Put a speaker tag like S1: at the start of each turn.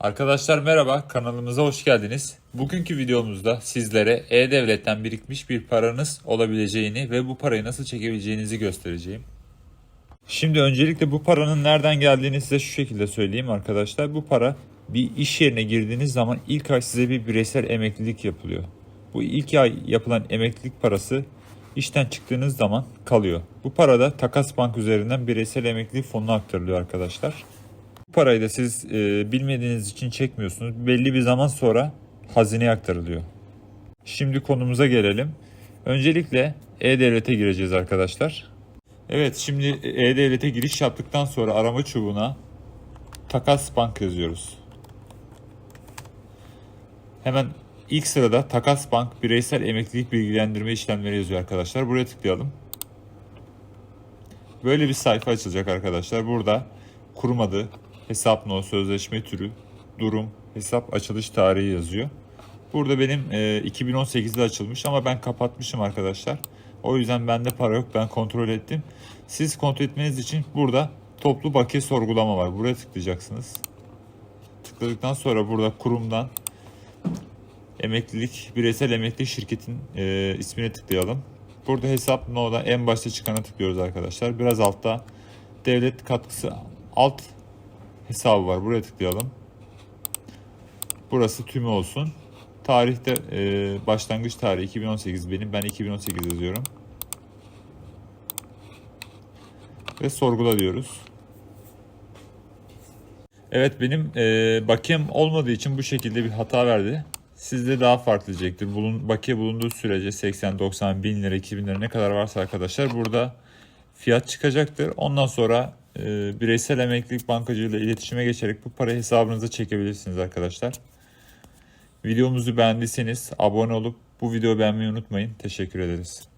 S1: Arkadaşlar merhaba, kanalımıza hoş geldiniz. Bugünkü videomuzda sizlere E-Devlet'ten birikmiş bir paranız olabileceğini ve bu parayı nasıl çekebileceğinizi göstereceğim. Şimdi öncelikle bu paranın nereden geldiğini size şu şekilde söyleyeyim arkadaşlar. Bu para bir iş yerine girdiğiniz zaman ilk ay size bir bireysel emeklilik yapılıyor. Bu ilk ay yapılan emeklilik parası işten çıktığınız zaman kalıyor. Bu para da Takas Bank üzerinden bireysel emeklilik fonuna aktarılıyor arkadaşlar. Bu parayı da siz e, bilmediğiniz için çekmiyorsunuz. Belli bir zaman sonra hazineye aktarılıyor. Şimdi konumuza gelelim. Öncelikle E-Devlet'e gireceğiz arkadaşlar. Evet şimdi E-Devlet'e giriş yaptıktan sonra arama çubuğuna Takas Bank yazıyoruz. Hemen ilk sırada Takas Bank bireysel emeklilik bilgilendirme işlemleri yazıyor arkadaşlar. Buraya tıklayalım. Böyle bir sayfa açılacak arkadaşlar. Burada kurum adı, hesap no, sözleşme türü, durum, hesap açılış tarihi yazıyor. Burada benim e, 2018'de açılmış ama ben kapatmışım arkadaşlar. O yüzden bende para yok. Ben kontrol ettim. Siz kontrol etmeniz için burada toplu bakiye sorgulama var. Buraya tıklayacaksınız. Tıkladıktan sonra burada kurumdan emeklilik, bireysel emeklilik şirketin e, ismine tıklayalım. Burada hesap no'da en başta çıkana tıklıyoruz arkadaşlar. Biraz altta devlet katkısı alt hesabı var. Buraya tıklayalım. Burası tümü olsun. Tarihte e, başlangıç tarihi 2018 benim. Ben 2018 yazıyorum. Ve sorgula diyoruz. Evet benim e, bakiyem olmadığı için bu şekilde bir hata verdi. Sizde daha farklı diyecektir. Bulun, bakiye bulunduğu sürece 80, 90, 1000 lira, 2000 lira ne kadar varsa arkadaşlar burada fiyat çıkacaktır. Ondan sonra e, bireysel emeklilik bankacılığıyla iletişime geçerek bu parayı hesabınıza çekebilirsiniz arkadaşlar. Videomuzu beğendiyseniz abone olup bu videoyu beğenmeyi unutmayın. Teşekkür ederiz.